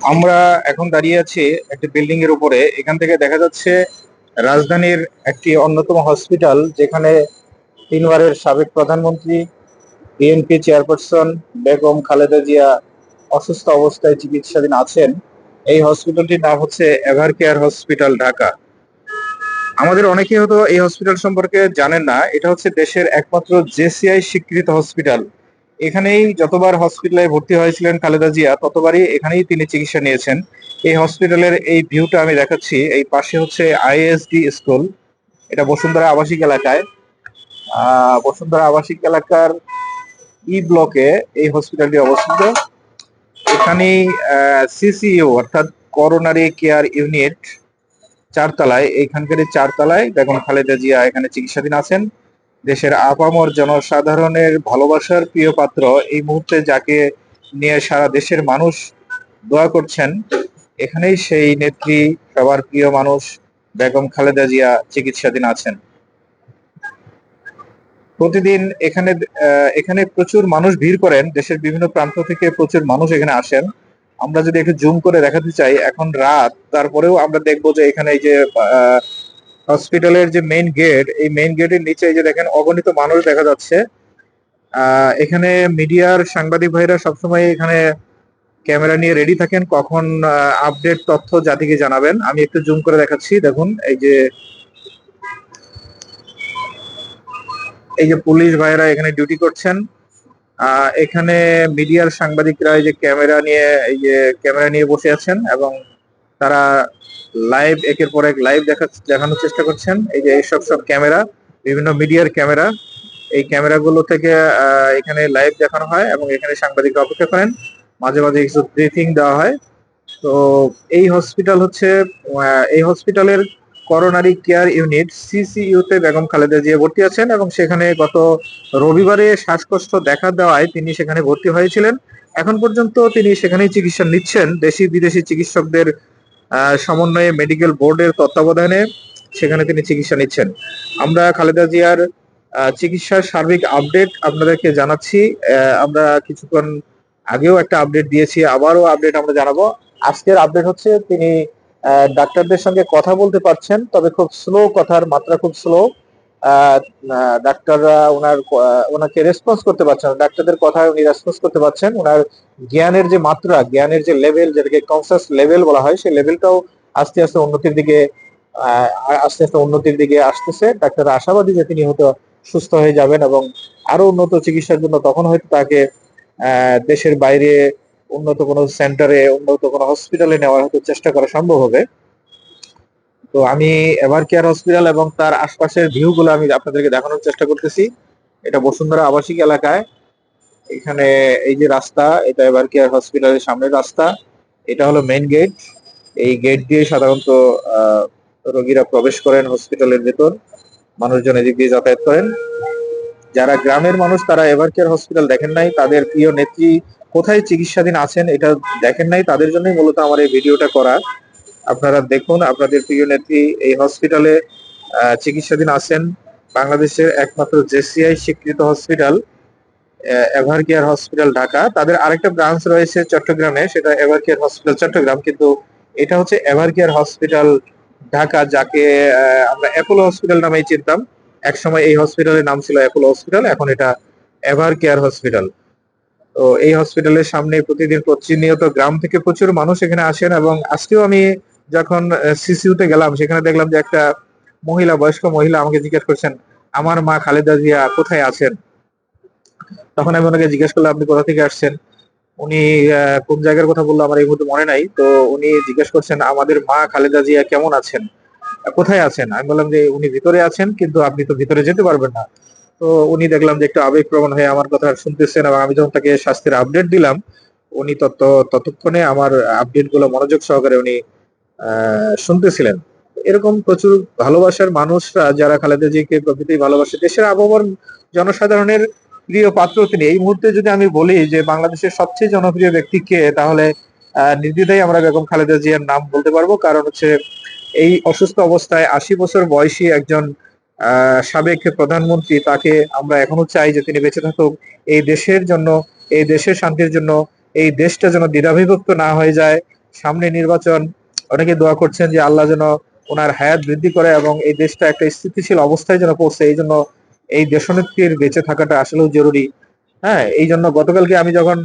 আমরা এখন দাঁড়িয়ে আছি একটি বিল্ডিং এর উপরে। এখান থেকে দেখা যাচ্ছে রাজধানীর একটি অন্যতম হসপিটাল যেখানে তিনবারের সাবেক প্রধানমন্ত্রী বিএনপি চেয়ারপারসন বেগম খালেদা জিয়া অসুস্থ অবস্থায় চিকিৎসাধীন আছেন। এই হসপিটালটির নাম হচ্ছে এভার কেয়ার হসপিটাল ঢাকা আমাদের অনেকেই হয়তো এই হসপিটাল সম্পর্কে জানেন না। এটা হচ্ছে দেশের একমাত্র জেসিআই স্বীকৃত হসপিটাল এখানেই যতবার হসপিটালে ভর্তি হয়েছিলেন খালেদা জিয়া, ততবারই এখানেই তিনি চিকিৎসা নিয়েছেন। এই হসপিটালের এই ভিউটা আমি দেখাচ্ছি। এই পাশে হচ্ছে আইএসডি স্কুল এটা বসুন্ধরা আবাসিক এলাকায়। বসুন্ধরা আবাসিক এলাকার ই ব্লকে এই হসপিটালটি অবস্থিত। এখানেই সিসিইউ অর্থাৎ করোনারি কেয়ার ইউনিট চারতলায় এইখানকার এই চারতলায় বেগম খালেদা জিয়া এখানে চিকিৎসাধীন আছেন। দেশের আপামর জনসাধারণের ভালোবাসার প্রিয় পাত্র। এই মুহূর্তে যাকে নিয়ে সারা দেশের মানুষ দোয়া করছেন, এখানেই সেই নেত্রী, সবার প্রিয় মানুষ বেগম খালেদা জিয়া চিকিৎসাধীন আছেন। প্রতিদিন এখানে এখানে প্রচুর মানুষ ভিড় করেন, দেশের বিভিন্ন প্রান্ত থেকে প্রচুর মানুষ এখানে আসেন। আমরা যদি একটু জুম করে দেখাতে চাই, এখন রাত, তারপরেও আমরা দেখব যে এখানে এই যে হসপিটালের যে মেইন গেট এই মেইন গেটের নিচে এই যে দেখেন অগণিত মানুষ দেখা যাচ্ছে। এখানে মিডিয়ার সাংবাদিক ভাইরা সবসময় এখানে ক্যামেরা নিয়ে রেডি থাকেন। কখন আপডেট তথ্য জাতিকে জানাবেন। আমি একটু জুম করে দেখাচ্ছি। দেখুন, এই যে এই যে পুলিশ ভাইরা এখানে ডিউটি করছেন। এখানে মিডিয়ার সাংবাদিকরা এই যে ক্যামেরা নিয়ে, এই যে ক্যামেরা নিয়ে বসে আছেন এবং তারা লাইভ একের পর এক লাইভ দেখা, দেখানোর চেষ্টা করছেন। এই যে এইসব সব ক্যামেরা বিভিন্ন মিডিয়ার ক্যামেরা এই ক্যামেরাগুলো থেকে এখানে লাইভ দেখানো হয় এবং এখানে সাংবাদিকরা অপেক্ষা করেন। মাঝে মাঝে কিছু ব্রিফিং দেওয়া হয়। তো এই হসপিটাল হচ্ছে এই হসপিটালের করোনারি কেয়ার ইউনিট সিসিইউ তে বেগম খালেদা জিয়া ভর্তি আছেন এবং সেখানে গত রবিবারে শ্বাসকষ্ট দেখা দেওয়ায় তিনি সেখানে ভর্তি হয়েছিলেন। এখন পর্যন্ত তিনি সেখানেই চিকিৎসা নিচ্ছেন। দেশি বিদেশি চিকিৎসকদের সমন্বয়ে মেডিকেল বোর্ডের তত্ত্বাবধানে সেখানে তিনি চিকিৎসা নিচ্ছেন। আমরা খালেদা জিয়ার চিকিৎসার সার্বিক আপডেট আপনাদেরকে জানাচ্ছি। আমরা কিছুক্ষণ আগেও একটা আপডেট দিয়েছি, আবারও আপডেট আমরা জানাব। আজকের আপডেট হচ্ছে তিনি ডাক্তারদের সঙ্গে কথা বলতে পারছেন, তবে খুব স্লো কথার মাত্রা খুব স্লো ডাক্তাররা ওনার ওনাকে রেসপন্স করতে পারছেন। ডাক্তারদের কথায় উনি রেসপন্স করতে পারছেন। ওনার জ্ঞানের যে মাত্রা, জ্ঞানের যে লেভেল যেটাকে কনসাস লেভেল বলা হয়, সেই লেভেলটাও আস্তে আস্তে উন্নতির দিকে আস্তে আস্তে উন্নতির দিকে আসতেছে। ডাক্তার আশাবাদী যে তিনি হয়তো সুস্থ হয়ে যাবেন এবং আরও উন্নত চিকিৎসার জন্য তখন হয়তো তাকে দেশের বাইরে উন্নত কোনো সেন্টারে উন্নত কোনো হসপিটালে নেওয়ার হয়তো চেষ্টা করা সম্ভব হবে। তো আমি এভার কেয়ার হসপিটাল এবং তার আশপাশের ভিউ গুলো আমি আপনাদেরকে দেখানোর চেষ্টা করতেছি। এটা বসুন্ধরা আবাসিক এলাকায়। এখানে এই যে রাস্তা, এটা এভার কেয়ার হসপিটালের সামনের রাস্তা। এটা হলো মেইন গেট এই গেট দিয়ে সাধারণত রোগীরা প্রবেশ করেন হসপিটালের ভেতর। মানুষজন এদিক দিয়ে যাতায়াত করেন। যারা গ্রামের মানুষ, তারা এভার কেয়ার হসপিটাল দেখেন নাই। তাদের প্রিয় নেত্রী কোথায় চিকিৎসাধীন আছেন, এটা দেখেন নাই। তাদের জন্যই মূলত আমার এই ভিডিওটা করা। আপনারা দেখুন, আপনাদের প্রিয় নেত্রী এই হসপিটালে চিকিৎসাধীন আছেন বাংলাদেশের একমাত্র জেসিআই স্বীকৃত hospital ever care hospital Dhaka. তাদের আরেকটা ব্রাঞ্চ রয়েছে চট্টগ্রামে, সেটা এভার কেয়ার হসপিটাল চট্টগ্রাম। কিন্তু এটা হচ্ছে এভার কেয়ার হসপিটাল ঢাকা, যাকে আমরা অ্যাপোলো হসপিটাল নামেই চিনতাম। একসময় এই হসপিটালের নাম ছিল অ্যাপোলো হসপিটাল এখন এটা এভার কেয়ার হসপিটাল তো এই হসপিটালের সামনে প্রতিদিন প্রতিনিয়ত গ্রাম থেকে প্রচুর মানুষ এখানে আসেন এবং আজকেও আমি যখন সিসিউতে গেলাম, সেখানে দেখলাম যে একটা মহিলা, বয়স্ক মহিলা আমাকে জিজ্ঞেস করছেন, আমার মা খালেদা জিয়া কোথায় আছেন? তখন আমি ওনাকে জিজ্ঞেস করলাম, আপনি কোথা থেকে আসছেন? উনি কোন জায়গার কথা বলল আমার এই মুহূর্তে মনে নাই। তো উনি জিজ্ঞেস করছেন, আমাদের মা খালেদা জিয়া কেমন আছেন? কোথায় আছেন? আমি বললাম যে, উনি ভিতরে আছেন, কিন্তু আপনি তো ভিতরে যেতে পারবেন না। তো উনি দেখলাম যে একটু আবেগপ্রবণ হয়ে আমার কথা শুনতেছেন এবং আমি যখন তাকে স্বাস্থ্যের আপডেট দিলাম, উনি তত ততক্ষণে আমার আপডেটগুলো মনোযোগ সহকারে উনি শুনতেছিলেন। এরকম প্রচুর ভালোবাসার মানুষরা, যারা খালেদা জিকে প্রকৃতি ভালোবাসে, দেশের আবহাওয়ার জনসাধারণের প্রিয় পাত্র তিনি। এই মুহূর্তে যদি আমি বলি যে বাংলাদেশের সবচেয়ে জনপ্রিয় ব্যক্তি কে তাহলে নির্দ্বিধায় আমরা বেগম খালেদা জিয়ার নাম বলতে পারব। কারণ হচ্ছে, এই অসুস্থ অবস্থায় আশি বছর বয়সী একজন সাবেক প্রধানমন্ত্রী, তাকে আমরা এখনও চাই যে তিনি বেঁচে থাকুক। এই দেশের জন্য, এই দেশের শান্তির জন্য, এই দেশটা যেন দ্বিধাবিভক্ত না হয়ে যায়। সামনে নির্বাচন অনেকে দোয়া করছেন যে আল্লাহ যেন ওনার হায়াত বৃদ্ধি করে এবং এই দেশটা একটা স্থিতিশীল অবস্থায় যেন পৌঁছে। এই জন্য এই দেশনেত্রীর বেঁচে থাকাটা আসলেও জরুরি। হ্যাঁ এই জন্য গতকালকে আমি যখন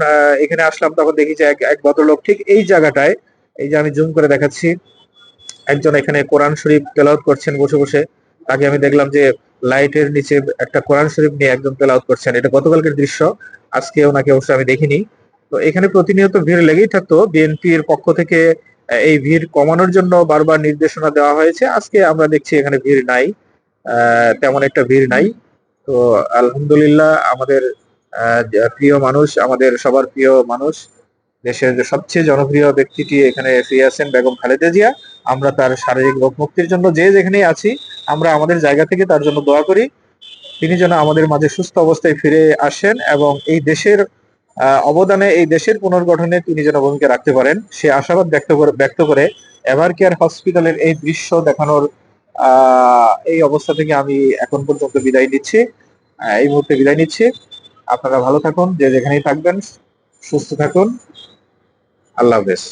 এখানে আসলাম, তখন দেখি যে এক এক ভদ্রলোক ঠিক এই জায়গাটায়, এই যে আমি জুম করে দেখাচ্ছি, একজন এখানে কোরআন শরীফ তেলাওয়াত করছেন বসে বসে। তাকে আমি দেখলাম যে লাইটের নিচে একটা কোরআন শরীফ নিয়ে একজন তেলাওয়াত করছেন। এটা গতকালকের দৃশ্য, আজকে ওনাকে অবশ্য আমি দেখিনি। তো এখানে প্রতিনিয়ত ভিড় লেগেই থাকতো। বিএনপির পক্ষ থেকে এই ভিড় কমানোর জন্য বারবার নির্দেশনা দেওয়া হয়েছে। আজকে আমরা দেখছি এখানে ভিড় নাই তেমন একটা ভিড় নাই। তো আলহামদুলিল্লাহ আমাদের প্রিয় মানুষ, আমাদের সবার প্রিয় মানুষ, দেশের সবচেয়ে জনপ্রিয় ব্যক্তিটি এখানে ফিরে আছেন বেগম খালেদা জিয়া। আমরা তার শারীরিক রোগ মুক্তির জন্য যে যেখানেই আছি, আমরা আমাদের জায়গা থেকে তার জন্য দোয়া করি। তিনি যেন আমাদের মাঝে সুস্থ অবস্থায় ফিরে আসেন এবং এই দেশের অবদানে এই দেশের পুনর্গঠনে তিনি যেন ভূমিকা রাখতে পারেন, সে আশাবাদ ব্যক্ত করে ব্যক্ত করে এভার কেয়ার হসপিটালের এই দৃশ্য দেখানোর এই অবস্থা থেকে আমি এখন পর্যন্ত বিদায় নিচ্ছি। এই মুহূর্তে বিদায় নিচ্ছি। আপনারা ভালো থাকুন, যে যেখানেই থাকবেন, সুস্থ থাকুন। আল্লাহ হাফেজ।